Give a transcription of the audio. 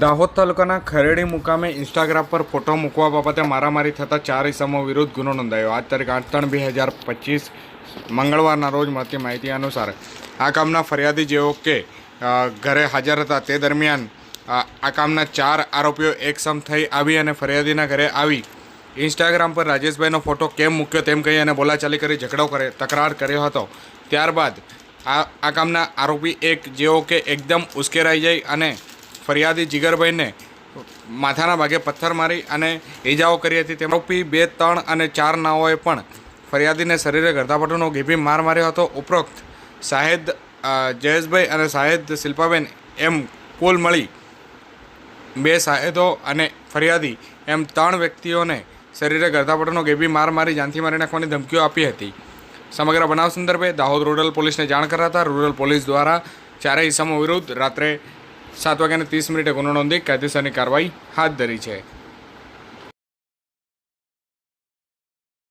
દાહોદ તાલુકાના ખરેડી મુકામે ઇન્સ્ટાગ્રામ પર ફોટો મૂકવા બાબતે મારામારી થતાં ચાર ઇસમો વિરુદ્ધ ગુનો નોંધાયો. આજ તારીખ આઠ ત્રણ બે હજાર પચીસ, મંગળવારના રોજ મળતી માહિતી અનુસાર આ કામના ફરિયાદી જેઓ કે ઘરે હાજર હતા તે દરમિયાન આ કામના ચાર આરોપીઓ એક સમ થઈ આવી અને ફરિયાદીના ઘરે આવી. ઇન્સ્ટાગ્રામ પર રાજેશભાઈનો ફોટો કેમ મૂક્યો તેમ કહી અને બોલાચાલી કરી ઝઘડો કરે, તકરાર કર્યો હતો. ત્યારબાદ આ આ કામના આરોપી એક જેઓ કે એકદમ ઉશ્કેરાઈ જાય અને ફરિયાદી જીગરભાઈને માથાના ભાગે પથ્થર મારી અને ઈજાઓ કરી હતી. તેમાં આરોપી બે ત્રણ અને ચાર નાઓએ પણ ફરિયાદીને શરીરે ગરદાપટોનો ઘેપી માર માર્યો હતો. ઉપરોક્ત શાહેદ અ, જયેશભાઈ અને શાહેદ શિલ્પાબેન એમ કુલ મળી બે સાહેદો અને ફરિયાદી એમ ત્રણ વ્યક્તિઓને શરીરે ગરદાપટોનો ગેબી માર મારી જાનથી મારી નાખવાની ધમકીઓ આપી હતી. સમગ્ર બનાવ સંદર્ભે દાહોદ રૂરલ પોલીસને જાણ કરાતા રૂરલ પોલીસ દ્વારા ચારેય ઇસમો વિરુદ્ધ રાત્રે સાત વાગ્યાને ત્રીસ મિનિટે ગુનો નોંધી કાયદેસરની કાર્યવાહી હાથ ધરી છે.